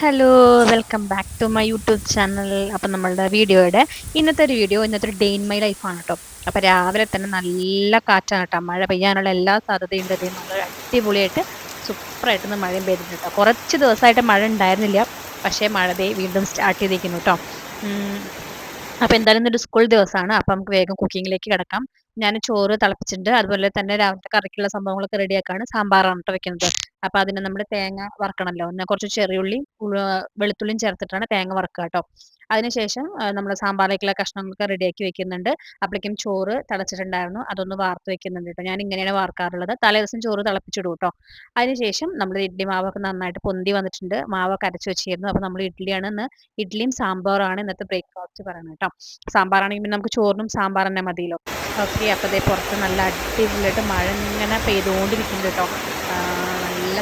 Hello welcome back to my YouTube channel അപ്പം നമ്മളുടെ വീഡിയോയുടെ ഇന്നത്തെ ഒരു വീഡിയോ ഇന്നത്തെ ഒരു ഡേ ഇൻ മൈ ലൈഫാണ് കേട്ടോ അപ്പോൾ രാവിലെ തന്നെ നല്ല കാറ്റാണ് കേട്ടോ മഴ പെയ്യാനുള്ള എല്ലാ സാധ്യതയുണ്ട് ഇത് നമ്മൾ അടിപൊളിയായിട്ട് സൂപ്പറായിട്ട് ഇന്ന് മഴയും പെയ്തിട്ടുണ്ട് കേട്ടോ കുറച്ച് ദിവസമായിട്ട് മഴ ഉണ്ടായിരുന്നില്ല. പക്ഷേ മഴ ദേ വീണ്ടും സ്റ്റാർട്ട് ചെയ്തിരിക്കുന്നു കേട്ടോ അപ്പോൾ എന്തായാലും ഇന്നൊരു സ്കൂൾ ദിവസമാണ്. അപ്പം നമുക്ക് വേഗം കുക്കിങ്ങിലേക്ക് കിടക്കാം. ഞാൻ ചോറ് തിളപ്പിച്ചിട്ടുണ്ട്. അതുപോലെ തന്നെ രാവിലത്തെ കറിക്കുള്ള സംഭവങ്ങളൊക്കെ റെഡിയാക്കാണ് സാമ്പാറാണ് കേട്ടോ വെക്കുന്നത്. അപ്പോൾ അതിന് നമ്മൾ തേങ്ങ വറക്കണമല്ലോ ഞാൻ കുറച്ച് ചെറിയുള്ളിയും വെളുത്തുള്ളിയും ചേർത്തിട്ടാണ് തേങ്ങ വറക്കുക കേട്ടോ അതിനുശേഷം നമ്മൾ സാമ്പാറിലേക്കുള്ള കഷ്ണങ്ങളൊക്കെ റെഡിയാക്കി വെക്കുന്നുണ്ട്. അപ്പോഴേക്കും ചോറ് തിളച്ചിട്ടുണ്ടായിരുന്നു. അതൊന്ന് വാർത്ത് വെക്കുന്നുണ്ട് കേട്ടോ ഞാൻ ഇങ്ങനെയാണ് വാർക്കാറുള്ളത് തലേദിവസം ചോറ് തിളപ്പിച്ചിടും കേട്ടോ അതിനുശേഷം നമ്മൾ ഇഡ്ഡലി മാവൊക്കെ നന്നായിട്ട് പൊന്തി വന്നിട്ടുണ്ട്. മാവൊക്കെ അരച്ച് വെച്ചിരുന്നു. അപ്പൊ നമ്മൾ ഇഡ്ഡലിയാണ് ഇന്ന് ഇഡ്ഡലിയും സാമ്പാറുമാണ് ഇന്നത്തെ ബ്രേക്ക്ഫാസ്റ്റ് പറയുന്നത് കേട്ടോ സാമ്പാറാണെങ്കിൽ പിന്നെ നമുക്ക് ചോറിനും സാമ്പാർ തന്നെ മതിയല്ലോ. ഓക്കെ അപ്പോൾ അതേ പുറത്ത് നല്ല അടിപൊളിയായിട്ട് മഴ ഇങ്ങനെ പെയ്തുകൊണ്ടിരിക്കുന്നുണ്ട് നല്ല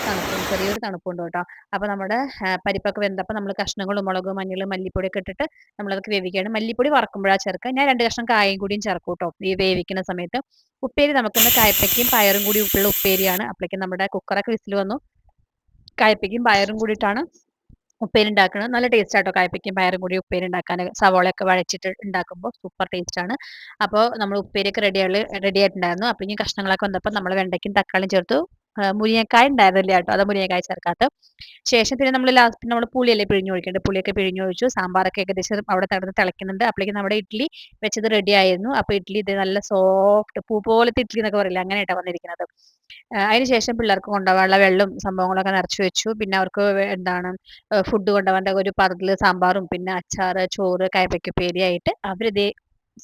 തണുപ്പും ചെറിയൊരു തണുപ്പുണ്ട് കേട്ടോ. അപ്പൊ നമ്മുടെ പരിപ്പൊക്കെ വെന്തപ്പോ നമ്മൾ കഷ്ണങ്ങളും മുളക് മഞ്ഞളും മല്ലിപ്പൊടിയൊക്കെ ഇട്ടിട്ട് നമ്മളതൊക്കെ വേവിക്കുകയാണ്. മല്ലിപ്പൊടി വറക്കുമ്പോഴാണ് ചേർക്കുക. ഞാൻ രണ്ട് കഷ്ണം കായം കൂടിയും ചേർക്കും കേട്ടോ. ഈ വേവിക്കുന്ന സമയത്ത്. ഉപ്പേരി നമുക്കിന്ന് കായപ്പയ്ക്കും പയറും കൂടി ഉപ്പുള്ള ഉപ്പേരിയാണ്. അപ്പോഴേക്കും നമ്മുടെ കുക്കറൊക്കെ വിസിൽ വന്നു. കായപ്പയ്ക്കും പയറും കൂടിയിട്ടാണ് ഉപ്പേരി ഉണ്ടാക്കുന്നത്. നല്ല ടേസ്റ്റ് ആട്ടോ കായ്പയ്ക്കും പയറും കൂടി ഉപ്പേരി ഉണ്ടാക്കാൻ. സവോളയൊക്കെ വഴച്ചിട്ട് ഉണ്ടാക്കുമ്പോൾ സൂപ്പർ ടേസ്റ്റ് ആണ്. അപ്പോൾ നമ്മൾ ഉപ്പേരിയൊക്കെ റെഡി റെഡി ആയിട്ടുണ്ടായിരുന്നു. അപ്പോഴേക്കും കഷ്ണങ്ങളൊക്കെ വന്നപ്പോൾ നമ്മൾ വെണ്ടയ്ക്കും തക്കാളിയും ചേർത്തു. മുരിങ്ങക്കായ ഉണ്ടായിരുന്നില്ല കേട്ടോ. അത് മുരിങ്ങക്കായ ചേർക്കാത്ത ശേഷം പിന്നെ നമ്മൾ ലാസ്റ്റ് നമ്മൾ പുളിയല്ലേ പിഴിഞ്ഞു ഒഴിക്കേണ്ടത്. പുളിയൊക്കെ പിഴിഞ്ഞു ഒഴിച്ചു. സാമ്പാറൊക്കെ ഏകദേശം അവിടെ തടന്ന് തിളയ്ക്കുന്നുണ്ട്. അപ്പോഴേക്കും നമ്മുടെ ഇഡ്ഡലി വെച്ചത് റെഡി ആയിരുന്നു. അപ്പോൾ ഇഡ്ഡലി ഇത് നല്ല സോഫ്റ്റ് പൂ പോലത്തെ ഇഡ്ഡലി എന്നൊക്കെ പറയില്ല? അങ്ങനെയായിട്ടാണ് വന്നിരിക്കുന്നത്. അതിനുശേഷം പിള്ളേർക്ക് കൊണ്ടുപോകാനുള്ള വെള്ളം സംഭവങ്ങളൊക്കെ നിറച്ചു വെച്ചു. പിന്നെ അവർക്ക് എന്താണ് ഫുഡ് കൊണ്ടുപോകാൻ ഒരു പതിൽ സാമ്പാറും പിന്നെ അച്ചാറ് ചോറ് കയപ്പയ്ക്കുപ്പേരി ആയിട്ട് അവരിതേ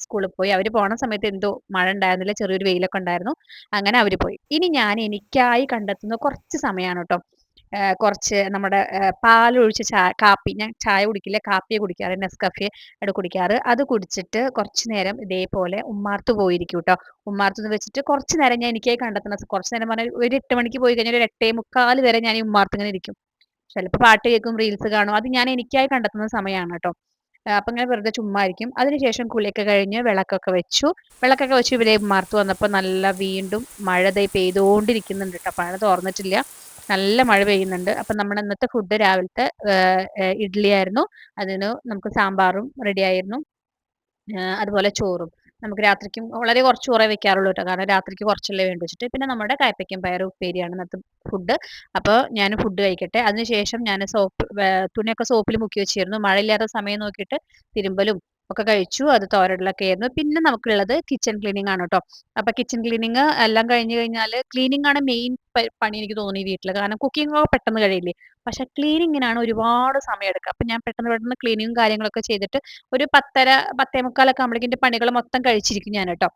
സ്കൂളിൽ പോയി. അവർ പോണ സമയത്ത് എന്തോ മഴ ഉണ്ടായിരുന്നില്ല ചെറിയൊരു വെയിലൊക്കെ ഉണ്ടായിരുന്നു. അങ്ങനെ അവർ പോയി. ഇനി ഞാൻ എനിക്കായി കണ്ടെത്തുന്ന കുറച്ച് സമയമാണ് കേട്ടോ കുറച്ച് നമ്മുടെ പാലൊഴിച്ച് ചായ കാപ്പി. ഞാൻ ചായ കുടിക്കില്ല കാപ്പിയെ കുടിക്കാറ് നെസ്കഫിയെ അവിടെ കുടിക്കാറ്. അത് കുടിച്ചിട്ട് കുറച്ച് നേരം ഇതേപോലെ ഉമ്മാർത്ത് പോയിരിക്കും കേട്ടോ ഉമ്മാർത്ത് എന്ന് വെച്ചിട്ട് കുറച്ച് നേരം ഞാൻ എനിക്കായി കണ്ടെത്തുന്ന കുറച്ച് നേരം പറഞ്ഞാൽ ഒരു എട്ട് മണിക്ക് പോയി കഴിഞ്ഞാൽ ഒരു എട്ടേ മുക്കാൽ വരെ ഞാൻ ഈ ഉമ്മാർത്ത് ഇങ്ങനെ ഇരിക്കും. ചിലപ്പോൾ പാട്ട് കേൾക്കും റീൽസ് കാണും. അത് ഞാൻ എനിക്കായി കണ്ടെത്തുന്ന സമയമാണ് കേട്ടോ അപ്പം ഇങ്ങനെ വെറുതെ ചുമ്മാ ഇരിക്കും അതിനുശേഷം കുളിയൊക്കെ കഴിഞ്ഞ് വിളക്കൊക്കെ വെച്ചു. വിളക്കൊക്കെ വെച്ച് ഇവരെ മാർത്തു വന്നപ്പോൾ നല്ല വീണ്ടും മഴ തൈ പെയ്തുകൊണ്ടിരിക്കുന്നുണ്ട് കേട്ടോ മഴ തോർന്നിട്ടില്ല. നല്ല മഴ പെയ്യുന്നുണ്ട്. അപ്പം നമ്മുടെ ഇന്നത്തെ ഫുഡ് രാവിലത്തെ ഇഡ്ഡലി ആയിരുന്നു. അതിന് നമുക്ക് സാമ്പാറും റെഡി ആയിരുന്നു. അതുപോലെ ചോറും. നമുക്ക് രാത്രിക്കും വളരെ കുറച്ച് കുറേ വെക്കാറുള്ളൂ കേട്ടോ. കാരണം രാത്രിക്ക് കുറച്ചല്ലേ വേണ്ടി വെച്ചിട്ട്. പിന്നെ നമ്മുടെ കായ്പയ്ക്കും പയർ ഉപ്പേരിയാണ് ഇന്നത്തെ ഫുഡ് അപ്പോൾ ഞാൻ ഫുഡ് കഴിക്കട്ടെ. അതിനുശേഷം ഞാൻ സോപ്പ് തുണിയൊക്കെ സോപ്പിൽ മുക്കി വെച്ചിരുന്നു. മഴയില്ലാത്ത സമയം നോക്കിയിട്ട് തിരുമ്പലും ഒക്കെ കഴിച്ചു അത് തോരടലൊക്കെ ആയിരുന്നു. പിന്നെ നമുക്കുള്ളത് കിച്ചൺ ക്ലീനിങ് ആണ് കേട്ടോ അപ്പൊ കിച്ചൺ ക്ലീനിങ് എല്ലാം കഴിഞ്ഞു കഴിഞ്ഞാൽ ക്ലീനിങ് ആണ് മെയിൻ പണി എനിക്ക് തോന്നി വീട്ടിൽ കാരണം കുക്കിംഗ് ഒക്കെ പെട്ടെന്ന് കഴിയില്ലേ? പക്ഷെ ക്ലീനിങ്ങിനാണ് ഒരുപാട് സമയം എടുക്കുക. അപ്പൊ ഞാൻ പെട്ടെന്ന് പെട്ടെന്ന് ക്ലീനിങ്ങും കാര്യങ്ങളൊക്കെ ചെയ്തിട്ട് ഒരു പത്തര പത്തേ മുക്കാലൊക്കെ ആകുമ്പോഴേക്കും പണികൾ മൊത്തം കഴിച്ചിരിക്കും ഞാൻ കേട്ടോ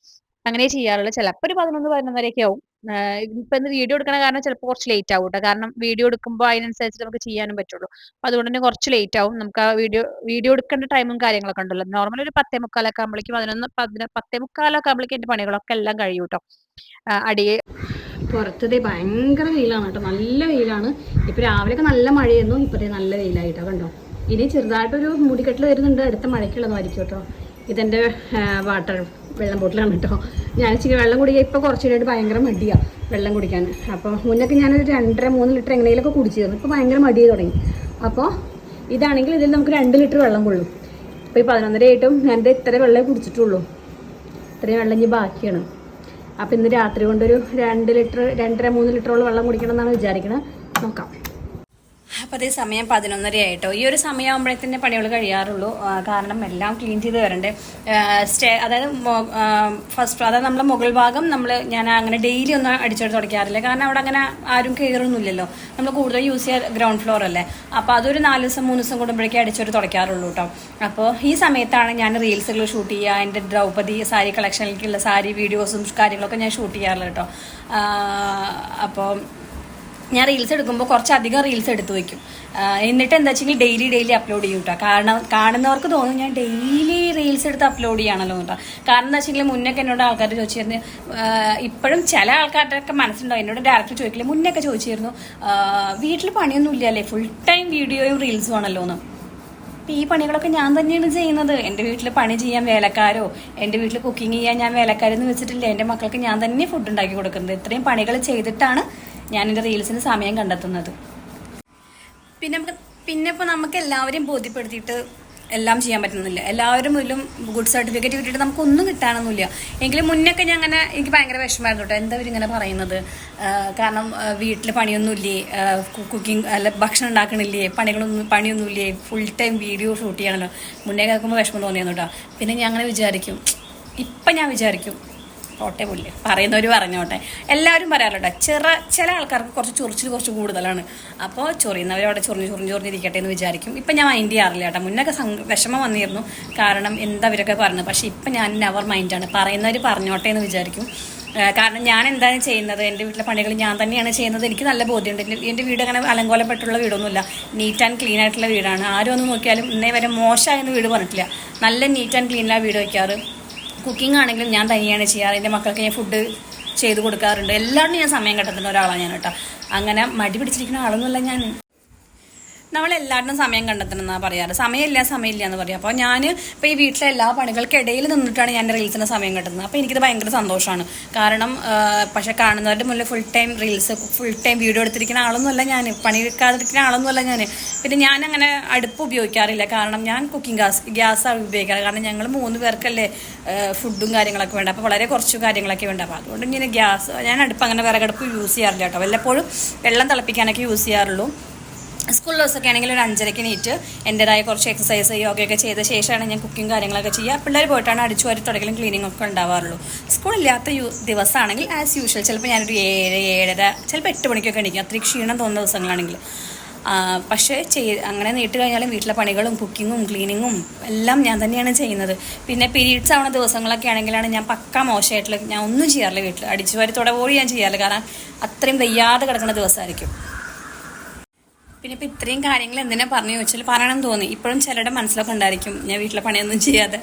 അങ്ങനെ ചെയ്യാറുള്ളൂ. ചിലപ്പോൾ ഒരു പതിനൊന്ന് പതിനൊന്നരയൊക്കെ ആവും. ഇപ്പൊ ഇന്ന് വീഡിയോ എടുക്കണ കാരണം ചിലപ്പോൾ കുറച്ച് ലേറ്റ് ആവും കേട്ടോ കാരണം വീഡിയോ എടുക്കുമ്പോൾ അതിനനുസരിച്ച് നമുക്ക് ചെയ്യാനും പറ്റുള്ളൂ. അപ്പൊ അതുകൊണ്ട് തന്നെ കുറച്ച് ലേറ്റ് ആവും. നമുക്ക് ആ വീഡിയോ വീഡിയോ എടുക്കേണ്ട ടൈമും കാര്യങ്ങളൊക്കെ ഉണ്ടല്ലോ. നോർമൽ ഒരു പത്തേ മുക്കാലൊക്കെ ആകുമ്പോഴേക്കും പതിനൊന്ന് പതിന പത്തേ മുക്കാലൊക്കെ ആകുമ്പോഴേക്കും എന്റെ പണികളൊക്കെ എല്ലാം കഴിയും കേട്ടോ അടിയെ പുറത്തത് ഭയങ്കര വെയിലാണ് കേട്ടോ നല്ല വെയിലാണ്. ഇപ്പൊ രാവിലെയൊക്കെ നല്ല മഴയായിരുന്നു. ഇപ്പത്തേ നല്ല വെയിലായിട്ടോ കണ്ടോ? ഇനി ചെറുതായിട്ടൊരു മുടിക്കെട്ടിൽ വരുന്നുണ്ട്. അടുത്ത മഴയ്ക്കുള്ളതായിരിക്കും കേട്ടോ ഇതെന്റെ വാട്ടർ വെള്ളം ബോട്ടിലാണ് കേട്ടോ. ഞാൻ ഇച്ചിരി വെള്ളം കുടിക്കുക ഇപ്പോൾ കുറച്ചിടായിട്ട് ഭയങ്കര മടിയാണ് വെള്ളം കുടിക്കാൻ. അപ്പോൾ മുന്നൊക്കെ ഞാനൊരു രണ്ടര മൂന്ന് ലിറ്റർ എങ്ങനെയൊക്കെ കുടിച്ചിരുന്നു. ഇപ്പോൾ ഭയങ്കര മടി തുടങ്ങി. അപ്പോൾ ഇതാണെങ്കിൽ ഇതിൽ നമുക്ക് രണ്ട് ലിറ്റർ വെള്ളം കൊള്ളും. ഇപ്പോൾ ഈ പതിനൊന്നര ആയിട്ടും ഞാൻ ഇത്ര വെള്ളമേ കുടിച്ചിട്ടുള്ളൂ. ഇത്രയും വെള്ളം ഇനി ബാക്കിയാണ്. അപ്പോൾ ഇന്ന് രാത്രി കൊണ്ടൊരു രണ്ട് ലിറ്റർ രണ്ടര മൂന്ന് ലിറ്ററോളം വെള്ളം കുടിക്കണം എന്നാണ് വിചാരിക്കുന്നത് നോക്കാം. അപ്പോൾ അതേ സമയം പതിനൊന്നര ആയിട്ടോ ഈ ഒരു സമയമാകുമ്പോഴത്തേന് പണികൾ കഴിയാറുള്ളൂ. കാരണം എല്ലാം ക്ലീൻ ചെയ്ത് വരണ്ടേ. സ്റ്റേ അതായത് ഫസ്റ്റ് അതായത് നമ്മുടെ മുകൾ ഭാഗം നമ്മൾ ഞാൻ അങ്ങനെ ഡെയിലി ഒന്നും അടിച്ചെടുത്ത് തുടക്കാറില്ല കാരണം അവിടെ അങ്ങനെ ആരും കയറുന്നില്ലല്ലോ നമ്മൾ കൂടുതൽ യൂസ് ചെയ്യുക ഗ്രൗണ്ട് ഫ്ലോർ അല്ലേ. അപ്പൊ അതൊരു നാല് ദിവസം മൂന്ന് ദിവസം കൂടുമ്പോഴേക്കും അടിച്ചെടുത്ത് തുടയ്ക്കാറുള്ളൂ കേട്ടോ അപ്പോൾ ഈ സമയത്താണ് ഞാൻ റീൽസുകൾ ഷൂട്ട് ചെയ്യുക എന്റെ ദ്രൗപദി സാരി കളക്ഷനിലേക്കുള്ള സാരി വീഡിയോസും കാര്യങ്ങളൊക്കെ ഞാൻ ഷൂട്ട് ചെയ്യാറുള്ളത് കേട്ടോ അപ്പോൾ ഞാൻ റീൽസ് എടുക്കുമ്പോൾ കുറച്ചധികം റീൽസ് എടുത്തു വെക്കും. എന്നിട്ട് എന്താ വെച്ചെങ്കിൽ ഡെയിലി ഡെയിലി അപ്ലോഡ് ചെയ്യും കേട്ടോ കാരണം കാണുന്നവർക്ക് തോന്നും ഞാൻ ഡെയിലി റീൽസ് എടുത്ത് അപ്ലോഡ് ചെയ്യണമല്ലോ കേട്ടോ കാരണം എന്താ വെച്ചെങ്കിൽ മുന്നൊക്കെ എന്നോട് ആൾക്കാർ ചോദിച്ചിരുന്നു ഇപ്പോഴും ചില ആൾക്കാരുടെയൊക്കെ മനസ്സിലുണ്ടാവും. എന്നോട് ഡയറക്റ്റ് ചോദിക്കില്ല മുന്നൊക്കെ ചോദിച്ചിരുന്നു വീട്ടിൽ പണിയൊന്നും ഇല്ലല്ലേ? ഫുൾ ടൈം വീഡിയോയും റീൽസും ആണല്ലോ എന്ന്. ഈ പണികളൊക്കെ ഞാൻ തന്നെയാണ് ചെയ്യുന്നത്. എന്റെ വീട്ടിൽ പണി ചെയ്യാൻ വേലക്കാരോ എന്റെ വീട്ടിൽ കുക്കിംഗ് ചെയ്യാൻ ഞാൻ വേലക്കാരെന്ന് വെച്ചിട്ടില്ല. എന്റെ മക്കൾക്ക് ഞാൻ തന്നെ ഫുഡ് ഉണ്ടാക്കി കൊടുക്കുന്നത്. ഇത്രയും പണികൾ ചെയ്തിട്ടാണ് ഞാൻ എന്റെ റീൽസിന് സമയം കണ്ടെത്തുന്നത്. പിന്നെ നമുക്ക് പിന്നെ ഇപ്പോൾ നമുക്ക് എല്ലാവരെയും ബോധ്യപ്പെടുത്തിയിട്ട് എല്ലാം ചെയ്യാൻ പറ്റുന്നില്ല. എല്ലാവരും മുതലും ഗുഡ് സർട്ടിഫിക്കറ്റ് കിട്ടിയിട്ട് നമുക്കൊന്നും കിട്ടാനൊന്നുമില്ല. എങ്കിലും മുന്നൊക്കെ ഞാൻ അങ്ങനെ എനിക്ക് ഭയങ്കര വിഷമമായിരുന്നു കേട്ടോ. എന്താ ഇങ്ങനെ പറയുന്നത്? കാരണം വീട്ടിൽ പണിയൊന്നുമില്ലേ? കുക്കിംഗ് അല്ല ഭക്ഷണം ഉണ്ടാക്കണില്ലേ? പണികളൊന്നും പണിയൊന്നുമില്ലേ? ഫുൾ ടൈം വീഡിയോ ഷൂട്ട് ചെയ്യണമല്ലോ മുന്നേ കേൾക്കുമ്പോൾ വിഷമം തോന്നിയെന്നു കേട്ടോ. പിന്നെ ഞാൻ അങ്ങനെ വിചാരിക്കും. ഇപ്പം ഞാൻ വിചാരിക്കും പോട്ടെ പുല്ല് പറയുന്നവർ പറഞ്ഞോട്ടെ. എല്ലാവരും പറയാറുണ്ട്. ചെറ ചില ആൾക്കാർക്ക് കുറച്ച് ചൊറിച്ചിൽ കുറച്ച് കൂടുതലാണ്. അപ്പോൾ ചൊറിയുന്നവരോടെ ചൊറിഞ്ഞ് ചൊറിഞ്ഞ് ചൊറിഞ്ഞിരിക്കട്ടെ എന്ന് വിചാരിക്കും. ഇപ്പം ഞാൻ മൈൻഡ് ചെയ്യാറില്ല കേട്ടോ. മുന്നൊക്കെ വിഷമം വന്നിരുന്നു. കാരണം എന്താ പറഞ്ഞു പറഞ്ഞത്? പക്ഷേ ഇപ്പം ഞാൻ നെവർ മൈൻഡാണ് പറയുന്നവർ പറഞ്ഞോട്ടെ എന്ന് വിചാരിക്കും. കാരണം ഞാൻ എന്താണ് ചെയ്യുന്നത്? എന്റെ വീട്ടിലെ പണികൾ ഞാൻ തന്നെയാണ് ചെയ്യുന്നത്. എനിക്ക് നല്ല ബോധ്യമുണ്ട്. എന്റെ വീട് അങ്ങനെ അലങ്കോലപ്പെട്ടുള്ള വീടൊന്നുമില്ല. നീറ്റ് ആൻഡ് ക്ലീൻ ആയിട്ടുള്ള വീടാണ്. ആരും ഒന്ന് നോക്കിയാലും ഇന്നേ വരെ മോശമായെന്ന് വീട് പറഞ്ഞിട്ടില്ല. നല്ല നീറ്റ് ആൻഡ് ക്ലീനിലാണ് വീട് വയ്ക്കാറ്. കുക്കിംഗ് ആണെങ്കിലും ഞാൻ തനിയാണ് ചെയ്യാറ്. എന്റെ മക്കൾക്ക് ഞാൻ ഫുഡ് ചെയ്ത് കൊടുക്കാറുണ്ട്. എല്ലാവരും ഞാൻ സമയം കണ്ടെത്തുന്ന ഒരാളാണ് ഞാൻ കേട്ടോ. അങ്ങനെ മടി പിടിച്ചിരിക്കുന്ന ആളൊന്നുമല്ല ഞാൻ നമ്മൾ എല്ലാവരും സമയം കണ്ടെത്തണം എന്നാണ് പറയാറ്. സമയമില്ല സമയമില്ല എന്ന് പറയാം. അപ്പോൾ ഞാൻ ഇപ്പോൾ ഈ വീട്ടിലെ എല്ലാ പണികൾക്കിടയിൽ നിന്നിട്ടാണ് ഞാൻ റീൽസിന് സമയം കണ്ടെത്തുന്നത് അപ്പോൾ എനിക്കിത് ഭയങ്കര സന്തോഷമാണ് കാരണം പക്ഷേ പക്ഷെ കാണുന്നവരുടെ മുന്നിൽ full time reels full time video എടുത്തിരിക്കുന്ന ആളൊന്നുമല്ല ഞാൻ പണി എടുക്കാതിരിക്കുന്ന ആളൊന്നുമല്ല ഞാൻ പിന്നെ ഞാൻ അങ്ങനെ അടുപ്പ് ഉപയോഗിക്കാറില്ല. കാരണം ഞാൻ കുക്കിംഗ് ഗ്യാസ് ഗ്യാസാണ് ഉപയോഗിക്കാറ്. കാരണം ഞങ്ങൾ മൂന്ന് പേർക്കല്ലേ ഫുഡും കാര്യങ്ങളൊക്കെ വേണ്ട. അപ്പോൾ വളരെ കുറച്ച് കാര്യങ്ങളൊക്കെ വേണ്ട. അപ്പോൾ അതുകൊണ്ട് ഇങ്ങനെ ഗ്യാസ് ഞാൻ അടുപ്പ് അങ്ങനെ വിറകടുപ്പ് യൂസ് ചെയ്യാറില്ല കേട്ടോ. വല്ലപ്പോഴും വെള്ളം തിളപ്പിക്കാനൊക്കെ യൂസ് ചെയ്യാറുള്ളൂ. സ്കൂൾ ദിവസമൊക്കെ ആണെങ്കിൽ ഒരു അഞ്ചരയ്ക്ക് നീറ്റ് എന്റെതായ കുറച്ച് എക്സസൈസ് യോഗയൊക്കെ ചെയ്ത ശേഷമാണ് ഞാൻ കുക്കിംഗ് കാര്യങ്ങളൊക്കെ ചെയ്യുക. പിള്ളേർ പോയിട്ടാണ് അടിച്ചു വാരി തുടക്കലും ക്ലീനിങ് ഒക്കെ ഉണ്ടാവാറുള്ളൂ. സ്കൂളില്ലാത്ത ദിവസമാണെങ്കിൽ ആസ് യൂഷ്വൽ ചിലപ്പോൾ ഞാനൊരു ഏഴ് ഏഴര ചിലപ്പോൾ എട്ട് മണിക്കൊക്കെ എണീക്കും. അത്രയും ക്ഷീണം തോന്നുന്ന ദിവസങ്ങളാണെങ്കിൽ. പക്ഷേ ചെയ് അങ്ങനെ നീട്ട് കഴിഞ്ഞാലും വീട്ടിലെ പണികളും കുക്കിങ്ങും ക്ലീനിങ്ങും എല്ലാം ഞാൻ തന്നെയാണ് ചെയ്യുന്നത്. പിന്നെ പീരീഡ്സ് ആവുന്ന ദിവസങ്ങളൊക്കെ ആണെങ്കിലാണ് ഞാൻ പക്ക മോശമായിട്ടുള്ള ഞാൻ ഒന്നും ചെയ്യാറില്ല വീട്ടിൽ. അടിച്ചു വാരി തുടപോലും ഞാൻ ചെയ്യാറില്ല. കാരണം അത്രയും വയ്യാതെ കിടക്കുന്ന ദിവസമായിരിക്കും. പിന്നെ ഇപ്പം ഇത്രയും കാര്യങ്ങൾ എന്തിനാ പറഞ്ഞു ചോദിച്ചാൽ പറയണം തോന്നി. ഇപ്പോഴും ചിലരുടെ മനസ്സിലൊക്കെ ഉണ്ടായിരിക്കും ഞാൻ വീട്ടിലെ പണിയൊന്നും ചെയ്യാതെ.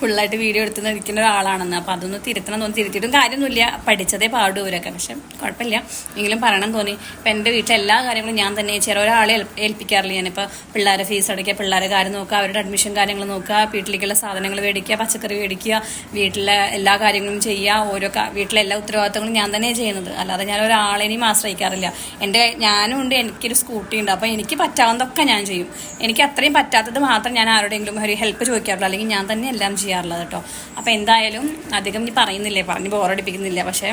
ഫുള്ളായിട്ട് വീഡിയോ എടുത്ത് നിൽക്കുന്ന ഒരാളാണെന്ന്. അപ്പം അതൊന്ന് തിരുത്തണം തോന്നി. തിരുത്തിയിട്ടും കാര്യമൊന്നുമില്ല. പഠിച്ചതേ പാടുവരൊക്കെ പക്ഷെ കുഴപ്പമില്ല. എങ്കിലും പറയണം തോന്നി. ഇപ്പം എന്റെ വീട്ടിലെ എല്ലാ കാര്യങ്ങളും ഞാൻ തന്നെ ചെയ്യാറ് ഒരാളെ ഏൽ- ഏൽപ്പിക്കാറില്ല. ഞാനിപ്പോൾ പിള്ളേരെ ഫീസ് അടയ്ക്കുക പിള്ളേരെ കാര്യം നോക്കുക അവരുടെ അഡ്മിഷൻ കാര്യങ്ങൾ നോക്കുക വീട്ടിലേക്കുള്ള സാധനങ്ങൾ മേടിക്കുക പച്ചക്കറി മേടിക്കുക വീട്ടിലെ എല്ലാ കാര്യങ്ങളും ചെയ്യുക ഓരോ വീട്ടിലെ എല്ലാ ഉത്തരവാദിത്തങ്ങളും ഞാൻ തന്നെ ചെയ്യുന്നത്. അല്ലാതെ ഞാൻ ഒരാളെയും ആശ്രയിക്കാറില്ല. എന്റെ ഞാനും ഉണ്ട്. എനിക്കൊരു സ്കൂട്ടി ഉണ്ട് അപ്പോൾ എനിക്ക് പറ്റാവുന്നതൊക്കെ ഞാൻ ചെയ്യും. എനിക്ക് അത്രയും പറ്റാത്തത് മാത്രം ഞാൻ ആരുടെയെങ്കിലും ഒരു ഹെൽപ്പ് ചോദിക്കാറുള്ളൂ. അല്ലെങ്കിൽ ഞാൻ തന്നെ എല്ലാം ചെയ്യാറുള്ളത് കേട്ടോ. അപ്പോൾ എന്തായാലും അധികം ഇനി പറയുന്നില്ലേ? പറഞ്ഞ് ബോറടിപ്പിക്കുന്നില്ല പക്ഷേ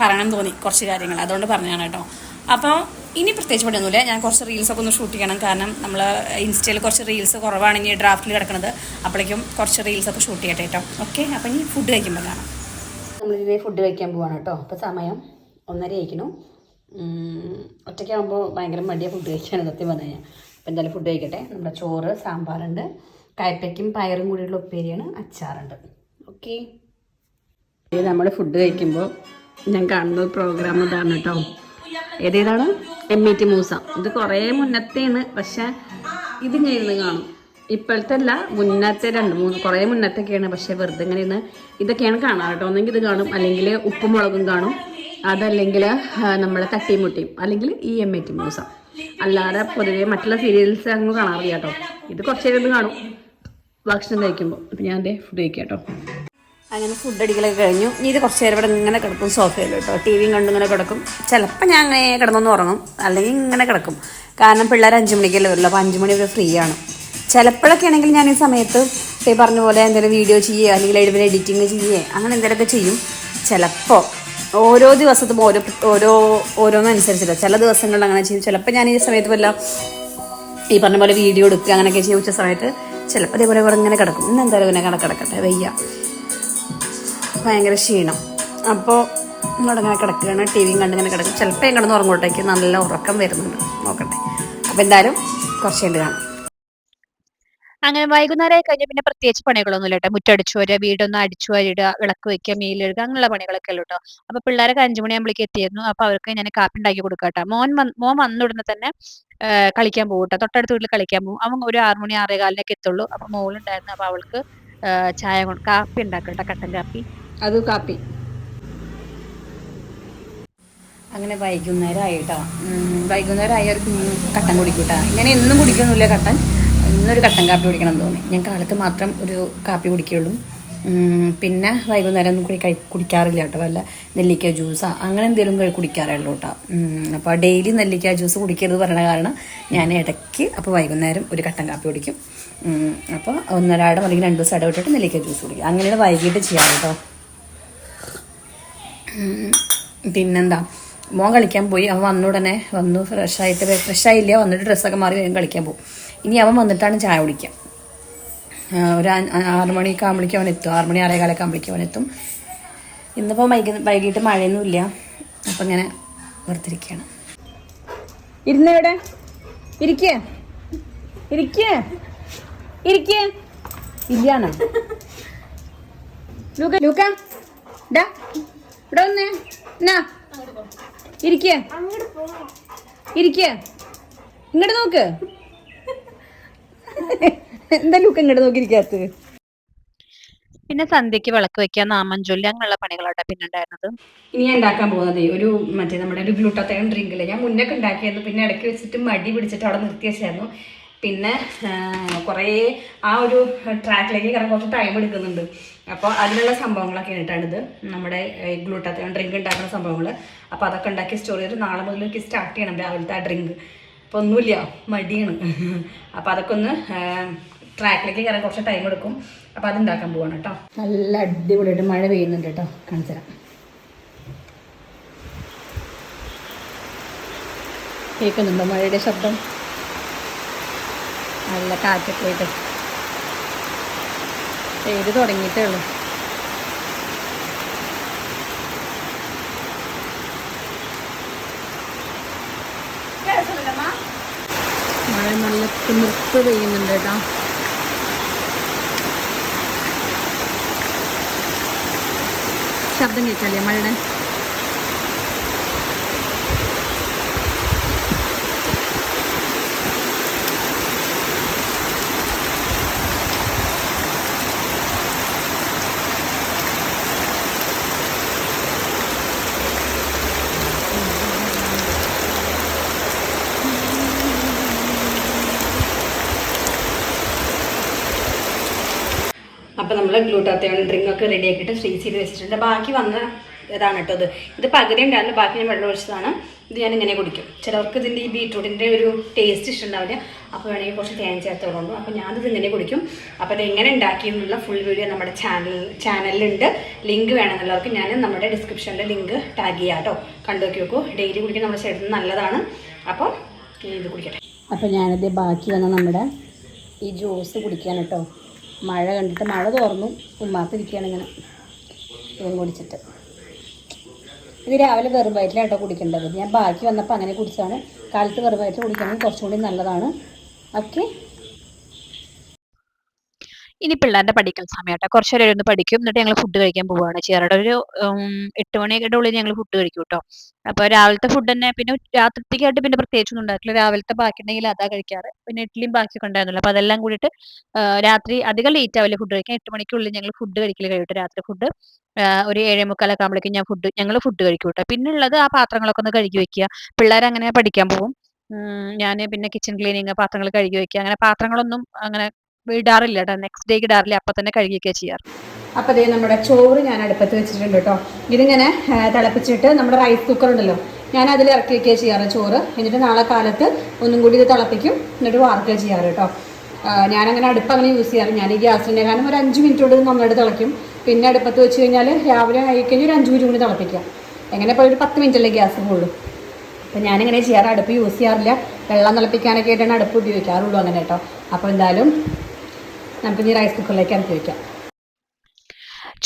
പറയണം തോന്നി കുറച്ച് കാര്യങ്ങൾ. അതുകൊണ്ട് പറഞ്ഞതാണ് കേട്ടോ. അപ്പോൾ ഇനി പ്രത്യേകിച്ച് പണിയൊന്നുമില്ല. ഞാൻ കുറച്ച് റീൽസൊക്കെ ഒന്ന് ഷൂട്ട് ചെയ്യണം. കാരണം നമ്മൾ ഇൻസ്റ്റയിൽ കുറച്ച് റീൽസ് കുറവാണ് ഇനി ഡ്രാഫ്റ്റിൽ കിടക്കുന്നത്. അപ്പോഴേക്കും കുറച്ച് റീൽസൊക്കെ ഷൂട്ട് ചെയ്യട്ടെ കേട്ടോ. ഓക്കെ അപ്പോൾ ഇനി ഫുഡ് കഴിക്കുമ്പോൾ കാണാം. നമ്മളിതേ ഫുഡ് കഴിക്കാൻ പോവാണ് കേട്ടോ. അപ്പോൾ സമയം ഒന്നര കഴിക്കണു ഒറ്റയ്ക്കാകുമ്പോൾ ഭയങ്കര മടിയാണ് ഫുഡ് കഴിക്കാൻ സത്യം പറഞ്ഞു കഴിഞ്ഞാൽ അപ്പോൾ എന്തായാലും ഫുഡ് കഴിക്കട്ടെ. നമ്മുടെ ചോറ് സാമ്പാറുണ്ട്. കയപ്പയ്ക്കും പയറും കൂടിയുള്ള ഉപ്പേരിയാണ് അച്ചാറുണ്ട്. ഓക്കെ നമ്മൾ ഫുഡ് കഴിക്കുമ്പോൾ ഞാൻ കാണുന്ന പ്രോഗ്രാം ഇതാണ് കേട്ടോ ഏതേതാണ്? M eighty Moosa. ഇത് കുറേ മുന്നത്തെയാണ് പക്ഷെ ഇത് ഞാൻ ഇരുന്ന് കാണും. ഇപ്പോഴത്തെ അല്ല മുന്നത്തെ രണ്ട് മൂന്ന് കുറേ മുന്നത്തൊക്കെയാണ് പക്ഷേ വെറുതെ ഇങ്ങനെ ഇരുന്ന് ഇതൊക്കെയാണ് കാണാറ് കേട്ടോ ഒന്നെങ്കിൽ ഇത് കാണും അല്ലെങ്കിൽ ഉപ്പും മുളകും കാണും. അതല്ലെങ്കിൽ നമ്മളെ തട്ടിയും മുട്ടിയും അല്ലെങ്കിൽ ഈ എം എ ടി മൂസ. അല്ലാതെ പൊതുവേ മറ്റുള്ള സീരിയൽസ് അങ്ങ് കാണാറില്ല കേട്ടോ ഇത് കുറച്ച് കാണും. ഭക്ഷണം കഴിക്കുമ്പോൾ അപ്പം ഞാൻ അതേ ഫുഡ് കഴിക്കാം കേട്ടോ അങ്ങനെ ഫുഡ് അടിക്കലൊക്കെ കഴിഞ്ഞു. ഇനി ഇത് കുറച്ച് നേരം ഇവിടെ ഇങ്ങനെ കിടക്കും സോഫയിൽ കേട്ടോ. ടി വിയും കണ്ട് ഇങ്ങനെ കിടക്കും. ചിലപ്പോൾ ഞാൻ അങ്ങനെ കിടന്നൊന്ന് ഉറങ്ങും. അല്ലെങ്കിൽ ഇങ്ങനെ കിടക്കും. കാരണം പിള്ളേർ അഞ്ച് മണിക്കല്ലേ വരുള്ളൂ. അപ്പോൾ അഞ്ച് മണി വരെ ഫ്രീ ആണ്. ചിലപ്പോഴൊക്കെ ആണെങ്കിൽ ഞാൻ ഈ സമയത്ത് ഈ പറഞ്ഞ പോലെ എന്തെങ്കിലും വീഡിയോ ചെയ്യുക അല്ലെങ്കിൽ എഴുതുന്ന എഡിറ്റിങ് ചെയ്യുക അങ്ങനെ എന്തെങ്കിലുമൊക്കെ ചെയ്യും. ചിലപ്പോൾ ഓരോ ദിവസത്തും ഓരോ ഓരോ ഓരോന്നനുസരിച്ചില്ല ചില ദിവസങ്ങളിൽ അങ്ങനെ ചെയ്യും. ചിലപ്പോൾ ഞാൻ ഈ സമയത്ത് വല്ല ഈ പറഞ്ഞ പോലെ വീഡിയോ എടുക്കുക അങ്ങനെയൊക്കെ ചെയ്യും. ഉച്ച സമയത്ത് ചിലപ്പോൾ അതേപോലെ ഇവിടെ ഇങ്ങനെ കിടക്കും. ഇന്ന് എന്തായാലും ഇങ്ങനെ കിടക്കട്ടെ വയ്യ. ഭയങ്കര ക്ഷീണം. അപ്പോൾ ഇവിടെ ഇങ്ങനെ കിടക്കുകയാണ്. ടി വിയും കണ്ട് ഇങ്ങനെ കിടക്കും. ചിലപ്പോൾ ഞാൻ ഉറങ്ങോട്ടേക്ക് നല്ല ഉറക്കം വരുന്നുണ്ട്. നോക്കട്ടെ. അപ്പോൾ എന്തായാലും കുറച്ച് കഴിഞ്ഞ് കാണാം. അങ്ങനെ വൈകുന്നേരം കഴിഞ്ഞ പിന്നെ പ്രത്യേകിച്ച് പണികളൊന്നുമില്ല കേട്ടോ. മുറ്റടിച്ചു വരിക വീടൊന്ന് അടിച്ചു വരിടുക വിളക്ക് വെക്കുക മീലെടുക്കുക അങ്ങനെയുള്ള പണികളൊക്കെ ഉള്ളൂ കേട്ടോ. അപ്പൊ പിള്ളേരൊക്കെ അഞ്ചു മണിയാകുമ്പോഴേക്ക് എത്തിയിരുന്നു. അപ്പൊ അവർക്ക് ഞാൻ കാപ്പി ഉണ്ടാക്കി കൊടുക്കാം കേട്ടോ. മോൻ മോൻ വന്നുടനെ തന്നെ കളിക്കാൻ പോകും കേട്ടോ. തൊട്ടടുത്ത വീട്ടിൽ കളിക്കാൻ പോകും. അവൻ ഒരു ആറുമണി ആറേകാലിനൊക്കെ ആറേ കാലിനൊക്കെ എത്തുള്ളൂ. അപ്പൊ മോളുണ്ടായിരുന്നു. അപ്പൊ അവൾക്ക് ചായ കൊണ്ട് കാപ്പി ഉണ്ടാക്കും കട്ടൻ കാപ്പി. അത് കാപ്പി. അങ്ങനെ വൈകുന്നേരം ആയിട്ടോ വൈകുന്നേരം ആയ കട്ടൻ കുടിക്കൂട്ടാ. ഇങ്ങനെ എന്നും കുടിക്കൊന്നുമില്ല കട്ടൻ. ഇന്നൊരു കട്ടൻ കാപ്പി കുടിക്കണം എന്ന് തോന്നി. ഞാൻ കാലത്ത് മാത്രം ഒരു കാപ്പി കുടിക്കുള്ളൂ ഉം, പിന്നെ വൈകുന്നേരം ഒന്നും കൂടി കുടിക്കാറില്ല കേട്ടോ. വല്ല നെല്ലിക്ക ജ്യൂസാ അങ്ങനെ എന്തെങ്കിലും കഴി കുടിക്കാറേ ഉള്ളൂ കേട്ടോ. അപ്പോൾ ഡെയിലി നെല്ലിക്ക ജ്യൂസ് കുടിക്കരുത് പറയണ കാരണം ഞാൻ ഇടയ്ക്ക് അപ്പോൾ വൈകുന്നേരം ഒരു കട്ടൻ കാപ്പി കുടിക്കും. അപ്പോൾ ഒന്നരാടം അല്ലെങ്കിൽ രണ്ട് ദിവസം ഇടവിട്ടിട്ട് നെല്ലിക്ക ജ്യൂസ് കുടിക്കും. അങ്ങനെയാണ് വൈകിട്ട് ചെയ്യാറ് കേട്ടോ. പിന്നെന്താ? മോൻ കളിക്കാൻ പോയി. അവൻ വന്ന ഉടനെ വന്നു ഫ്രഷായിട്ട് ഫ്രഷായില്ല വന്നിട്ട് ഡ്രസ്സൊക്കെ മാറി വേഗം കളിക്കാൻ പോകും. ഇനി അവൻ വന്നിട്ടാണ് ചായ കുടിക്കുക ഒരു ആറു മണിയൊക്കെ ആകുമ്പോഴേക്കും അവൻ എത്തും. ആറ് മണി ആറേകാലൊക്കെ ആകുമ്പോഴേക്കും അവൻ എത്തും. ഇന്നിപ്പോൾ വൈകി വൈകിട്ട് മഴയൊന്നുമില്ല അപ്പം ഇങ്ങനെ വെറുതിരിക്കുകയാണ് ഇരുന്നവിടെ ഇരിക്കേ. ഇരിക്കേ. ഇരിക്കേ. ഇല്ലാണോ ലൂക്ക ലൂക്ക. ഡാ ഇവിടെ വന്നേ. എന്നാ? ഇരിക്കേ. ഇരിക്കേ. ഇങ്ങോട്ട് നോക്ക്. എന്താ ലുക്ക് ഇങ്ങോട്ട് നോക്കിയിരിക്കാത്ത? പിന്നെ സന്ധ്യക്ക് വിളക്ക് വെക്കാൻ നാമം ചൊല്ലി അങ്ങനെയുള്ള പണികളാണ് പിന്നെ ഉണ്ടായിരുന്നത്. ഇനി ഞാൻ ഉണ്ടാക്കാൻ പോകുന്നത് ഒരു മറ്റേ നമ്മുടെ ഒരു ഗ്ലൂട്ടത്തൈൻ ഡ്രിങ്ക് ഇല്ലേ ഞാൻ മുന്നൊക്കെ ഉണ്ടാക്കിയായിരുന്നു. പിന്നെ ഇടയ്ക്ക് വെച്ചിട്ട് മടി പിടിച്ചിട്ട് അവിടെ നിർത്തി വെച്ചായിരുന്നു പിന്നെ കുറേ ആ ഒരു ട്രാക്കിലേക്ക് കാരണം കുറച്ച് ടൈം എടുക്കുന്നുണ്ട്. അപ്പോൾ അതിനുള്ള സംഭവങ്ങളൊക്കെ ആയിട്ടാണിത് നമ്മുടെ ഗ്ലൂട്ടാത്ത ഡ്രിങ്ക് ഉണ്ടാക്കുന്ന സംഭവങ്ങൾ. അപ്പോൾ അതൊക്കെ ഉണ്ടാക്കി സ്റ്റോർ ചെയ്ത് നാളെ മുതൽ എനിക്ക് സ്റ്റാർട്ട് ചെയ്യണം രാവിലത്തെ ആ ഡ്രിങ്ക് അപ്പോൾ ഒന്നുമില്ല മടിയാണ്. അപ്പോൾ അതൊക്കെ ഒന്ന് ട്രാക്കിലേക്ക് കയറാൻ കുറച്ച് ടൈം എടുക്കും. അപ്പോൾ അത് ഉണ്ടാക്കാൻ പോവാണ് കേട്ടോ. നല്ല അടിപൊളിയായിട്ട് മഴ പെയ്യുന്നുണ്ട് കേട്ടോ കാണിച്ചു തരാം കേൾക്കുന്നുണ്ടോ മഴയുടെ ശബ്ദം? നല്ല കാറ്റൊക്കെ ആയിട്ട്. പെയ്ത് തുടങ്ങിയിട്ടേ ഉള്ളൂ. മഴ നല്ല തിമിർത്ത് പെയ്യുന്നുണ്ട് കേട്ടോ. ശബ്ദം കേട്ടല്ലേ മഴയുടെ? അപ്പം നമ്മൾ ഗ്ലൂട്ടാത്തയോൺ ഡ്രിങ്ക് ഒക്കെ റെഡി ആക്കിയിട്ട് ഫ്രീസ് ചെയ്ത് വെച്ചിട്ടുണ്ട്. ബാക്കി വന്ന ഇതാണ് കേട്ടോ ഇത്. ഇത് പകുതി ഉണ്ടായിരുന്നു ബാക്കി ഞാൻ വെള്ളം ഒഴിച്ചതാണ്. ഇത് ഞാൻ ഇങ്ങനെ കുടിക്കും. ചിലർക്ക് ഇതിന്റെ ഈ ബീട്രൂട്ടിന്റെ ഒരു ടേസ്റ്റ് ഇഷ്ടമുണ്ടാവില്ല. അപ്പോൾ വേണമെങ്കിൽ കുറച്ച് തേൻ ചേർത്തോളൂ അപ്പോൾ ഞാനിത് ഇങ്ങനെ കുടിക്കും. അപ്പോൾ ഇത് എങ്ങനെ ഉണ്ടാക്കിയെന്നുള്ള ഫുൾ വീഡിയോ നമ്മുടെ ചാനൽ ചാനലിലുണ്ട് ലിങ്ക് വേണമെന്നുള്ളവർക്ക് ഞാൻ നമ്മുടെ ഡിസ്ക്രിപ്ഷനിൽ ലിങ്ക് ടാഗ് ചെയ്യാം കേട്ടോ. കണ്ടു നോക്കി നോക്കൂ ഡെയിലി കുടിക്കാൻ നമ്മുടെ ശരീരത്തിന് നല്ലതാണ്. അപ്പോൾ ഇത് കുടിക്കട്ടെ. അപ്പോൾ ഞാനിത് ബാക്കി വന്ന നമ്മുടെ ഈ ജ്യൂസ് കുടിക്കാൻ കേട്ടോ. മഴ കണ്ടിട്ട് മഴ തോർന്നു. ഉമ്മാത്തിരിക്കുകയാണ് ഇങ്ങനെ. ഇതും കുടിച്ചിട്ട്. ഇത് രാവിലെ വെറും വയറ്റിലാണ് കേട്ടോ കുടിക്കേണ്ടത്. ഞാൻ ബാക്കി വന്നപ്പോൾ അങ്ങനെ കുടിച്ചാണ് കാലത്ത് വെറും വയറ്റിൽ കുടിക്കണമെങ്കിൽ കുറച്ചും കൂടി നല്ലതാണ്. ഓക്കെ? ഇനി പിള്ളേരുടെ പഠിക്കൽ സമയം കേട്ടോ കുറച്ച് നേരം ഇരുന്ന് പഠിക്കും. എന്നിട്ട് ഞങ്ങൾ ഫുഡ് കഴിക്കാൻ പോവുകയാണ് ചെയ്യാറുണ്ട് ഒരു എട്ട് മണിയൊക്കെ ഉള്ളിൽ ഞങ്ങൾ ഫുഡ് കഴിക്കും കേട്ടോ അപ്പോൾ രാവിലത്തെ ഫുഡ് തന്നെ പിന്നെ രാത്രിത്തേക്കായിട്ട് പിന്നെ പ്രത്യേകിച്ചൊന്നും ഉണ്ടാക്കില്ല രാവിലത്തെ ബാക്കി ഉണ്ടെങ്കിൽ അതാ കഴിക്കാറ്. പിന്നെ ഇഡ്ഡലിയും ബാക്കിയൊക്കെ ഉണ്ടായിരുന്നല്ലോ. അപ്പോൾ അതെല്ലാം കൂടിയിട്ട് രാത്രി അധികം ലേറ്റ് ആവില്ല ഫുഡ് കഴിക്കാൻ. എട്ട് മണിക്കുള്ളിൽ ഞങ്ങൾ ഫുഡ് കഴിക്കൽ കഴിയട്ടെ രാത്രി ഫുഡ് ഒരു ഏഴേ മുക്കാലൊക്കെ ആകുമ്പോഴേക്കും ഞാൻ ഫുഡ് ഞങ്ങൾ ഫുഡ് കഴിക്കും കേട്ടോ പിന്നെ ഉള്ളത് ആ പാത്രങ്ങളൊക്കെ ഒന്ന് കഴുകി വെക്കുക. പിള്ളേർ അങ്ങനെ പഠിക്കാൻ പോകും ഞാൻ പിന്നെ കിച്ചൺ ക്ലീനിങ് പാത്രങ്ങൾ കഴുകി വെക്കുക. അങ്ങനെ പാത്രങ്ങളൊന്നും അങ്ങനെ ഇടാറില്ല കേട്ടോ നെക്സ്റ്റ് ഡേക്ക് ഇടാറില്ല. അപ്പൊ തന്നെ കഴുകിയൊക്കെ ചെയ്യാറ്. അപ്പൊ അതേ നമ്മുടെ ചോറ് ഞാൻ അടുപ്പത്ത് വെച്ചിട്ടുണ്ട് കേട്ടോ. ഇതിങ്ങനെ തിളപ്പിച്ചിട്ട് നമ്മുടെ റൈസ് കുക്കർ ഉണ്ടല്ലോ. ഞാൻ അതിൽ ഇറക്കി ചെയ്യാറ് ചോറ്. എന്നിട്ട് നാളെ കാലത്ത് ഒന്നും കൂടി ഇത് തിളപ്പിക്കും. എന്നിട്ട് വാർക്കുക ചെയ്യാറ് കേട്ടോ. ഞാനങ്ങനെ അടുപ്പ് അങ്ങനെ യൂസ് ചെയ്യാറ്. ഞാൻ ഈ ഗ്യാസിന്റെ കാരണം ഒരു അഞ്ച് മിനിറ്റ് കൊണ്ട് നന്നായിട്ട് തിളയ്ക്കും. പിന്നെ അടുപ്പത്ത് വെച്ച് കഴിഞ്ഞാൽ രാവിലെ കഴിക്കഴിഞ്ഞ് ഒരു അഞ്ച് മിനിറ്റ് കൂടി തിളപ്പിക്കാം എങ്ങനെ ഇപ്പോൾ ഒരു പത്ത് മിനിറ്റല്ലേ ഗ്യാസ് പോകുള്ളൂ അപ്പം ഞാനിങ്ങനെ ചെയ്യാറ്. അടുപ്പ് യൂസ് ചെയ്യാറില്ല. വെള്ളം തിളപ്പിക്കാനൊക്കെ ആയിട്ടാണ് അടുപ്പ് ഉപയോഗിക്കാറുള്ളൂ അങ്ങനെ കേട്ടോ. അപ്പോൾ എന്തായാലും നമുക്കിനി റൈസ് കുക്കറിലേക്ക് ഇറക്കി വെക്കാം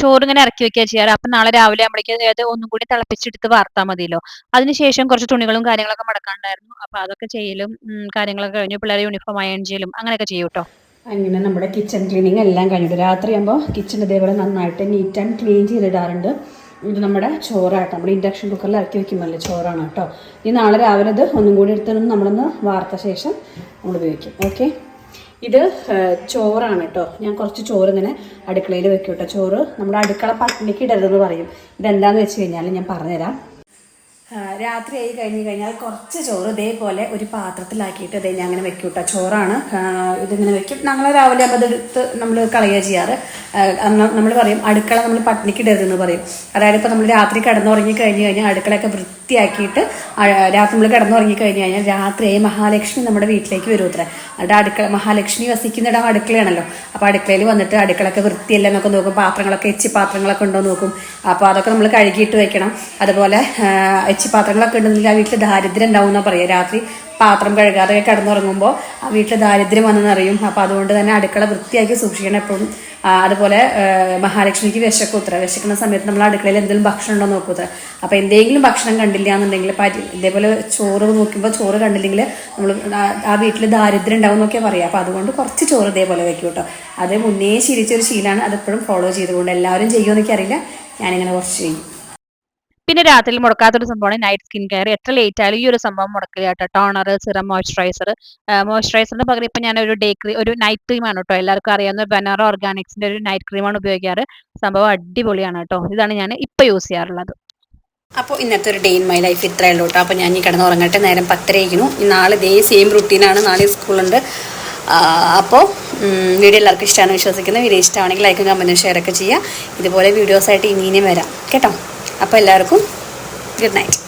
ചോറ് ഇങ്ങനെ ഇറക്കി വെക്കുക ചെയ്യാറ്. അപ്പൊ നാളെ രാവിലെ ആകുമ്പോഴേക്കും അതായത് ഒന്നും കൂടി തിളപ്പിച്ചെടുത്ത് വാർത്താൽ മതിയല്ലോ. അതിനുശേഷം കുറച്ച് തുണികളും കാര്യങ്ങളൊക്കെ മടക്കാണ്ടായിരുന്നു അപ്പൊ അതൊക്കെ ചെയ്യലും കാര്യങ്ങളൊക്കെ കഴിഞ്ഞു പിള്ളേരെ യൂണിഫോം അയൺ ചെയ്യലും അങ്ങനെയൊക്കെ ചെയ്യും കേട്ടോ അങ്ങനെ നമ്മുടെ കിച്ചൺ ക്ലീനിങ് എല്ലാം കഴിഞ്ഞിട്ട് രാത്രിയാകുമ്പോൾ കിച്ചൺ ഇതേപോലെ നന്നായിട്ട് നീറ്റ് ആൻഡ് ക്ലീൻ ചെയ്തിടാറുണ്ട്. ഇത് നമ്മുടെ ചോറാട്ടോ നമ്മുടെ ഇൻഡക്ഷൻ കുക്കറിൽ ഇറക്കി വെക്കുമല്ലോ ചോറാണ് കേട്ടോ ഇനി നാളെ രാവിലെ ഇത് ഒന്നും കൂടി എടുത്തൊന്ന് നമ്മളൊന്ന് വാർത്ത ശേഷം നമ്മൾ ഉപയോഗിക്കും. ഓക്കെ ഇത് ചോറാണ് കേട്ടോ ഞാൻ കുറച്ച് ചോറ് ഇങ്ങനെ അടുക്കളയിൽ വെക്കും കേട്ടോ ചോറ് നമ്മുടെ അടുക്കള പട്ടിണിക്ക് ഇടരുതെന്ന് പറയും. ഇതെന്താന്ന് വെച്ച് കഴിഞ്ഞാൽ ഞാൻ പറഞ്ഞുതരാം. രാത്രി ആയി കഴിഞ്ഞ് കഴിഞ്ഞാൽ കുറച്ച് ചോറ് ഇതേപോലെ ഒരു പാത്രത്തിലാക്കിയിട്ട് ഇതേ ഞാൻ അങ്ങനെ വെക്കും കേട്ടോ ചോറാണ്. ഇതിങ്ങനെ വെക്കും. ഞങ്ങൾ രാവിലെ ആകുമ്പോൾ എടുത്ത് നമ്മൾ കളയുക ചെയ്യാറ്. നമ്മൾ പറയും അടുക്കള നമ്മൾ പട്ടിണിക്ക് ഇടരുതെന്ന് പറയും. അതായത് ഇപ്പോൾ നമ്മൾ രാത്രി കിടന്നുറങ്ങി കഴിഞ്ഞ് കഴിഞ്ഞാൽ അടുക്കളയൊക്കെ വൃത്തിയാക്കിയിട്ട് രാത്രി നമ്മൾ കിടന്നുറങ്ങി കഴിഞ്ഞ് കഴിഞ്ഞാൽ രാത്രിയായി മഹാലക്ഷ്മി നമ്മുടെ വീട്ടിലേക്ക് വരും അത്ര. അവിടെ അടുക്കള മഹാലക്ഷ്മി വസിക്കുന്നിടം അടുക്കളയാണല്ലോ. അപ്പോൾ അടുക്കളയിൽ വന്നിട്ട് അടുക്കളയൊക്കെ വൃത്തിയല്ല എന്നൊക്കെ നോക്കും. പാത്രങ്ങളൊക്കെ എച്ചി പാത്രങ്ങളൊക്കെ ഉണ്ടോ നോക്കും. അപ്പോൾ അതൊക്കെ നമ്മൾ കഴുകിയിട്ട് വെക്കണം. അതുപോലെ എച്ചി പാത്രങ്ങളൊക്കെ ഉണ്ടെങ്കിൽ ആ വീട്ടിൽ ദാരിദ്ര്യം ഉണ്ടാവും എന്നാണ് പറയുക രാത്രി പാത്രം കഴുകാതെ കിടന്നുറങ്ങുമ്പോൾ ആ വീട്ടിൽ ദാരിദ്ര്യം വന്നെന്നറിയും. അപ്പോൾ അതുകൊണ്ട് തന്നെ അടുക്കള വൃത്തിയാക്കി സൂക്ഷിക്കണം എപ്പോഴും. അതുപോലെ മഹാലക്ഷ്മിക്ക് വിശക്കും ഉത്തര വിശക്കുന്ന സമയത്ത് നമ്മൾ അടുക്കളയിൽ എന്തെങ്കിലും ഭക്ഷണം ഉണ്ടോ നോക്കൂത് അപ്പോൾ എന്തെങ്കിലും ഭക്ഷണം കണ്ടില്ല എന്നുണ്ടെങ്കിൽ പരി- ഇതേപോലെ ചോറ് നോക്കുമ്പോൾ ചോറ് കണ്ടില്ലെങ്കിൽ നമ്മൾ ആ വീട്ടിൽ ദാരിദ്ര്യം ഉണ്ടാവും എന്നൊക്കെ പറയാം. അപ്പോൾ അതുകൊണ്ട് കുറച്ച് ചോറ് ഇതേപോലെ വെക്കും കേട്ടോ. അത് മുന്നേ ശീലിച്ചൊരു ശീലമാണ് അതെപ്പോഴും ഫോളോ ചെയ്തുകൊണ്ട് എല്ലാവരും ചെയ്യുമെന്നൊക്കെ എനിക്കറിയില്ല ഞാനിങ്ങനെ കുറച്ച് ചെയ്യും. പിന്നെ രാത്രിയിൽ മുടക്കാത്തൊരു സംഭവമാണ് നൈറ്റ് സ്കിൻ കെയർ എത്ര ലേറ്റ് ആയാലും ഈ ഒരു സംഭവം മുടക്കില്ല കേട്ടോ. ടോണർ സിറം മോയ്സ്ചറൈസർ മോയ്സ്ചറൈസറിന് പകരം ഇപ്പം ഞാൻ ഒരു ഡേ ക്രീം ഒരു നൈറ്റ് ക്രീമാണ് കേട്ടോ എല്ലാവർക്കും അറിയാവുന്ന ബനാറ ഓർഗാനിക്സിന്റെ ഒരു നൈറ്റ് ക്രീമാണ് ഉപയോഗിക്കാറ്. സംഭവം അടിപൊളിയാണ് കേട്ടോ. ഇതാണ് ഞാൻ ഇപ്പം യൂസ് ചെയ്യാറുള്ളത്. അപ്പോൾ ഇന്നത്തെ ഒരു ഡേ ഇൻ മൈ ലൈഫ് ഇത്രയേ ഉള്ളൂ കേട്ടോ. അപ്പോൾ ഞാൻ ഈ കിടന്ന് ഉറങ്ങട്ടെ നേരം പത്തരയ്ക്കുന്നു നാളെ ഇതേ സെയിം റുട്ടീനാണ് നാളെ സ്കൂളുണ്ട്. അപ്പോൾ വീഡിയോ എല്ലാവർക്കും ഇഷ്ടമാണ് വിശ്വസിക്കുന്നത് വീഡിയോ ഇഷ്ടമാണെങ്കിൽ ലൈക്കും കമന്റും ഷെയർ ഒക്കെ ചെയ്യുക. ഇതുപോലെ വീഡിയോസായിട്ട് ഇനി ഇനിയും വരാം. കേട്ടോ. അപ്പോൾ എല്ലാവർക്കും ഗുഡ് നൈറ്റ്